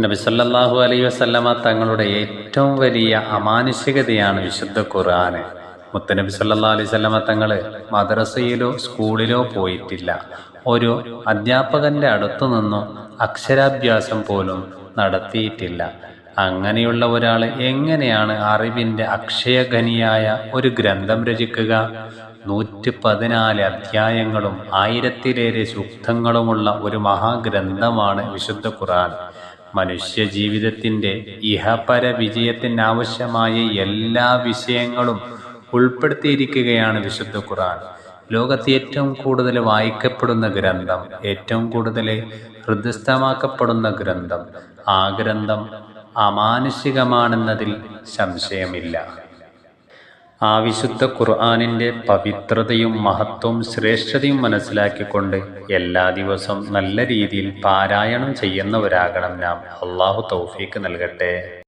നബി സല്ലല്ലാഹു അലൈഹി വസല്ലമ തങ്ങളുടെ ഏറ്റവും വലിയ അമാനുഷികതയാണ് വിശുദ്ധ ഖുർആന്. മുത്തനബി സല്ലാ അലൈഹി വസല്ലമ തങ്ങൾ മദ്രസയിലോ സ്കൂളിലോ പോയിട്ടില്ല. ഒരു അധ്യാപകന്റെ അടുത്തു നിന്നോ അക്ഷരാഭ്യാസം പോലും നടത്തിയിട്ടില്ല. അങ്ങനെയുള്ള ഒരാൾ എങ്ങനെയാണ് അറിവിന്റെ അക്ഷയഖനിയായ ഒരു ഗ്രന്ഥം രചിക്കുക? നൂറ്റി പതിനാല് അധ്യായങ്ങളും ആയിരത്തിലേറെ സൂക്തങ്ങളുമുള്ള ഒരു മഹാഗ്രന്ഥമാണ് വിശുദ്ധ ഖുർആൻ. മനുഷ്യ ജീവിതത്തിന്റെ ഇഹപര വിജയത്തിനാവശ്യമായ എല്ലാ വിഷയങ്ങളും ഉൾപ്പെടുത്തിയിരിക്കുകയാണ് വിശുദ്ധ ഖുർആൻ. ലോകത്ത് ഏറ്റവും കൂടുതൽ വായിക്കപ്പെടുന്ന ഗ്രന്ഥം ഏറ്റവും കൂടുതൽ ഹൃദയസ്ഥമാക്കപ്പെടുന്ന ഗ്രന്ഥം ആ ഗ്രന്ഥം അമാനുഷികമാണെന്നതിൽ സംശയമില്ല. ആ വിശുദ്ധ ഖുർആാനിന്റെ പവിത്രതയും മഹത്വവും ശ്രേഷ്ഠതയും മനസ്സിലാക്കിക്കൊണ്ട് എല്ലാ ദിവസവും നല്ല രീതിയിൽ പാരായണം ചെയ്യുന്നവരാകണം നാം. അള്ളാഹു തൗഫീക്ക് നൽകട്ടെ.